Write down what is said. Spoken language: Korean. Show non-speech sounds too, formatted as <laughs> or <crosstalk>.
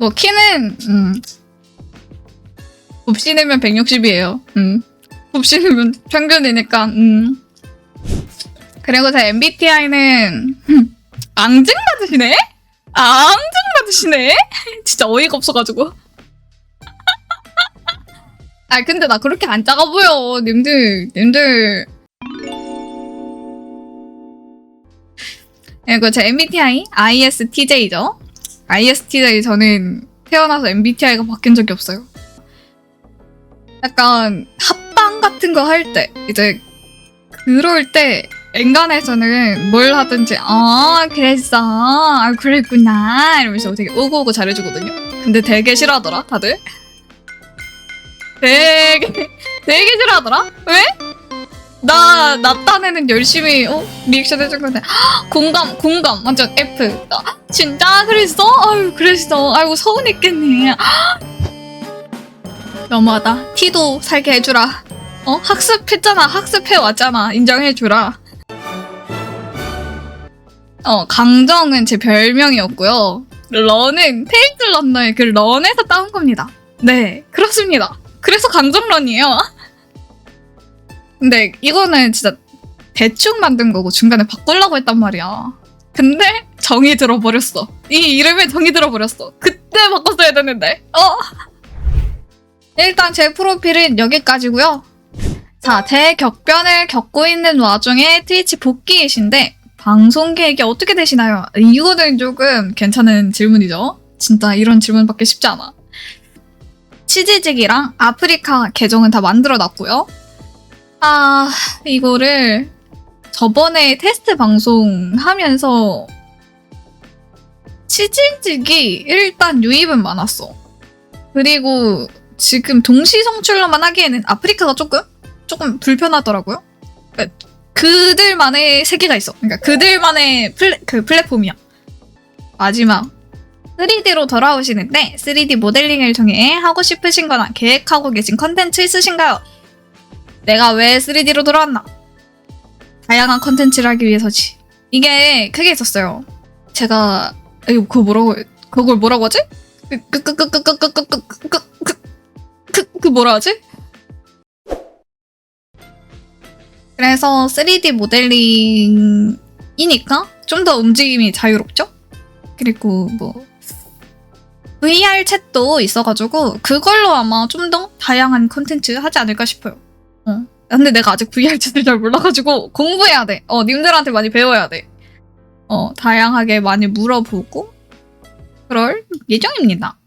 뭐 키는 음. 곱신으면 160이에요. 음. 곱신으면 평균이니까. 음. 그리고 제 MBTI는 앙증 받으시네? 앙증 받으시네? <laughs> 진짜 어이가 없어가지고. <laughs> 아 근데 나 그렇게 안 작아 보여, 님들, 님들. 그리고 제 MBTI ISTJ죠. ISTJ 저는 태어나서 MBTI가 바뀐 적이 없어요. 약간 합방 같은 거 할 때 이제 그럴 때 엔간에서는 뭘 하든지 아 그랬어 아 그랬구나 이러면서 되게 오고오고 잘해주거든요. 근데 되게 싫어하더라 다들. 되게 되게 싫어하더라. 왜? 나, 나 딴에는 열심히, 어? 리액션 해준 건데, 헉, 공감, 공감, 완전 F. 나, 진짜 그랬어? 아유, 그랬어. 아이고, 서운했겠네. 헉. 너무하다. 티도 살게 해주라. 어? 학습했잖아. 학습해왔잖아. 인정해주라. 어, 강정은 제 별명이었고요. 런은 테이틀 런너의 그 런에서 따온 겁니다. 네, 그렇습니다. 그래서 강정런이에요. 근데 이거는 진짜 대충 만든 거고 중간에 바꾸려고 했단 말이야. 근데 정이 들어버렸어. 이 이름에 정이 들어버렸어. 그때 바꿨어야 되는데. 어. 일단 제 프로필은 여기까지고요. 자, 제 격변을 겪고 있는 와중에 트위치 복귀이신데 방송 계획이 어떻게 되시나요? 이거는 조금 괜찮은 질문이죠. 진짜 이런 질문 받기 쉽지 않아. 치지직이랑 아프리카 계정은 다 만들어 놨고요. 아, 이거를 저번에 테스트 방송 하면서 치질직이 일단 유입은 많았어. 그리고 지금 동시 송출로만 하기에는 아프리카가 조금 조금 불편하더라고요. 그러니까 그들만의 세계가 있어. 그러니까 그들만의 플레, 그 플랫폼이야. 마지막 3D로 돌아오시는데 3D 모델링을 통해 하고 싶으신 거나 계획하고 계신 컨텐츠 있으신가요? 내가 왜 3D로 들어왔나? 다양한 컨텐츠를 하기 위해서지. 이게 크게 있었어요. 제가 이거 그거 뭐라고 그걸 뭐라고 하지? 그 뭐라 하지? 그래서 3D 모델링이니까 좀 더 움직임이 자유롭죠? 그리고 뭐 VR 챗도 있어가지고 그걸로 아마 좀 더 다양한 컨텐츠 하지 않을까 싶어요. 어. 근데 내가 아직 VR 챗을 잘 몰라가지고 공부해야 돼. 어, 님들한테 많이 배워야 돼. 어, 다양하게 많이 물어보고 그럴 예정입니다.